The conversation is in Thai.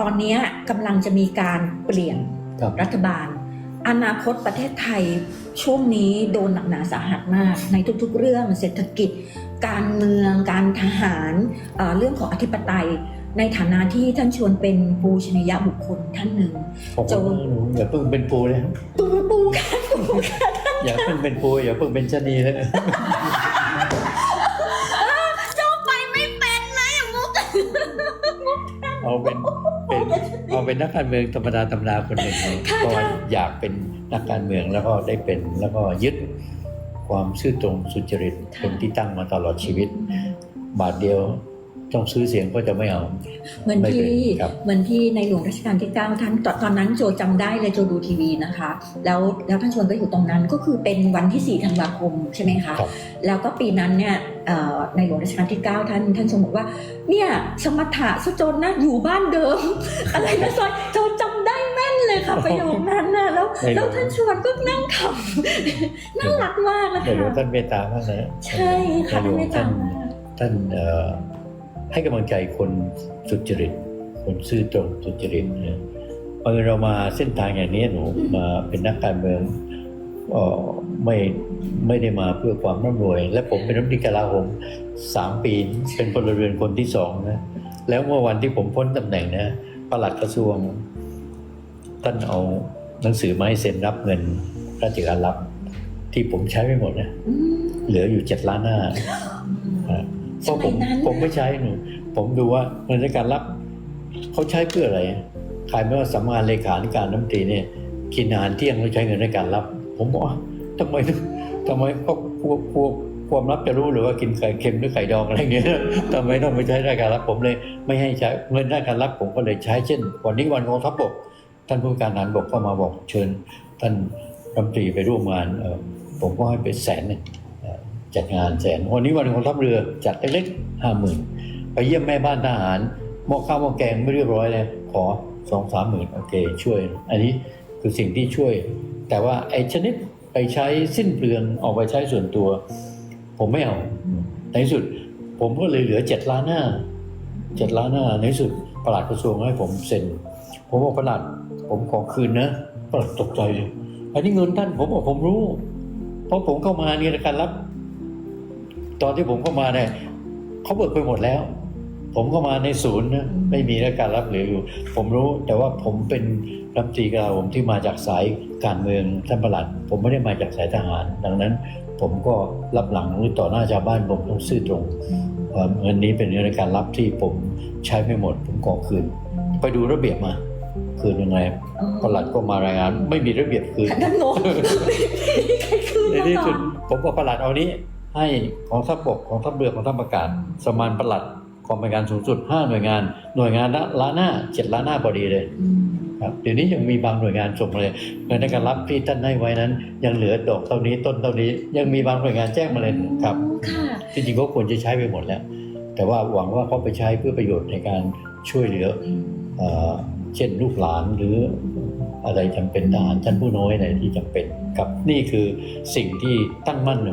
ตอนเนี้ยกำลังจะมีการเปลี่ยนครับรัฐบาล อนาคตประเทศไทยช่วงนี้โดนหนักหนาสาหัสมาก ในทุกๆ เรื่องเศรษฐกิจ การเมือง การทหารเอ่อเรื่องของอธิปไตย ในฐานะที่ท่านชวนเป็นปูชนียบุคคลท่านหนึ่งผมโจว่าหนูอย่าเพิ่งเป็นปูเลยปูปูค่ะปูค่ะอย่าเพิ่งเป็นปูอย่าเพิ่งเป็นชะนีเลยไปไม่เป็นนะอย่างมุก เอาเป็นเป็นเอาเป็นนักการเมืองธรรมดาธรรมดาคนหนึ่งเลยก็อยากเป็นนักการเมืองแล้วก็ได้เป็นแล้วก็ยึดความซื่อตรงสุจริตเป็นที่ตั้งมาตลอดชีวิต บาทเดียว ต้องซื้อเสียงก็จะไม่เอาเหมือนไม่ที่เป็นครับเหมือนที่ในหลวงรัชกาลที่9ท่านตอนตอนนั้นโจจำได้เลยโจดูทีวีนะคะ แล้วแล้วท่านชวนก็อยู่ตรงนั้นก็คือเป็นวันที่4ธันวาคมใช่ไหมคะครับแล้วก็ปีนั้นเนี่ยเอ่อในหลวงรัชกาลที่ 9 ท่านท่านทรงบอกว่า เนี่ยสมถะสจนนะอยู่บ้านเดิม อะไรนะซอยโจจำได้แม่นเลยค่ะประโยคนั้นนะแล้วในหลวงแล้วท่านชวนก็นั่งขำน่ารักมากนะแต่หลวงคะท่านเมตตามากนะใช่ค่ะในหลวงไม่ท่านจำมากท่านเอ่อ ให้กำลังใจคนสุจริต คนซื่อตรงสุจริตนี่ยเอเรามาเส้นทางอย่างนี้หนูมาเป็นนักการเมืองเอ่อไม่ไม่ได้มาเพื่อความร่ำรวย และผมเป็นรัฐมนตรีกลาโหมสามปีเป็นพลเรือนคนที่สองนะแล้วเมื่อวันที่ผมพ้นตำแหน่งนะประหลัดกระทรวงท่านเอาหนังสือมาให้เซ็นรับเงินราชการรับ ที่ผมใช้ไม่หมดนะเหลืออยู่เจ็ดล้านหน้า เพราะผมสมัยนั้นผมไม่ใช้หนูผมดูว่าเงินในการรับเขาใช้เพื่ออะไรใครไม่ว่าสำนักงานเลขาธิการน้ำตรีเนี่ยกินอาหารเที่ยงเขาใช้เงินในการรับ ผมบอกว่าทำไมทำไมก็พวกพวกความลับจะรู้หรือว่ากินไข่เค็มหรือไข่ดองอะไรเงี้ยทำไมต้องไปใช้ในการรับผมเลย ไม่ให้ใช้เงินในการรับผมก็เลยใช้เช่นวันนี้วันกองทัพบกท่านผู้การทหารบกก็มาบอกเชิญ ท่านรัฐมนตรีไปร่วมงานเอ่อผมก็ให้ไปแสนหนึ่งเอ่อ จัดงานแสนวันนี้วันกองทัพเรือจัดเล็กๆห้าหมื่นไปเยี่ยมแม่บ้านทหารหม้อข้าวหม้อแกงไม่เรียบร้อยเลยขอสองสามหมื่นโอเค ช่วย อันนี้คือสิ่งที่ช่วย แต่ว่าไอ้ชนิดไปใช้สิ้นเปลืองออกไปใช้ส่วนตัว ผมไม่เอาในที่สุด ผมก็เลยเหลือเจ็ดล้านหน้าเจ็ดล้านหน้าในที่สุดปลัดกระทรวงให้ผมเซ็น ผมบอกปลัด ผมขอคืนนะปลัดตกใจเลยอันนี้เงินท่านผมบอกผมรู้ เพราะผมเข้ามาเนี่ยการรับ ตอนที่ผมเข้ามาเนี่ยเขาเบิกไปหมดแล้ว ผมเข้ามาในศูนย์นะไม่มีการรับเหลืออยู่ ผมรู้แต่ว่าผมเป็นรัฐมนตรีกลาโหมที่มาจากสายการเมืองท่านประหลัด ผมไม่ได้มาจากสายทหาร ดังนั้น ผมก็รับหลังหรือต่อหน้าชาวบ้านผมต้องซื่อตรงเอ่อเงินนี้เป็นเงินในการรับที่ผมใช้ไม่หมด ผมขอคืน ไปดูระเบียบมาคืนยังไงอ๋อประหลัดก็มารายงาน ไม่มีระเบียบคืนท่านงงใครคืนในมาที่ก่อสุดนผมก็ประหลัดเอานี้ ให้ของทัพบกของทัพเรือของทัพอากาศสมานประหลัดกองบริการสูงสุด5หน่วยงาน หน่วยงานละล้านหน้าเจ็ดล้านหน้าพอดีเลยอืมครับเดี๋ยวนี้ยังมีบางหน่วยงานส่งมาเลยเงินในการรับที่ท่านให้ไว้นั้น ยังเหลือดอกเท่านี้ต้นเท่านี้ ยังมีบางหน่วยงานแจ้งมาเลยครับค่ะจริงๆก็ควรจะใช้ไปหมดแล้ว แต่ว่าหวังว่าเขาไปใช้เพื่อประโยชน์ในการช่วยเหลือเอ่อเช่นลูกหลานหรืออะไรจำเป็นทหารชั้นผู้น้อยอะไรที่จำเป็นครับนี่คือสิ่งที่ตั้งมั่น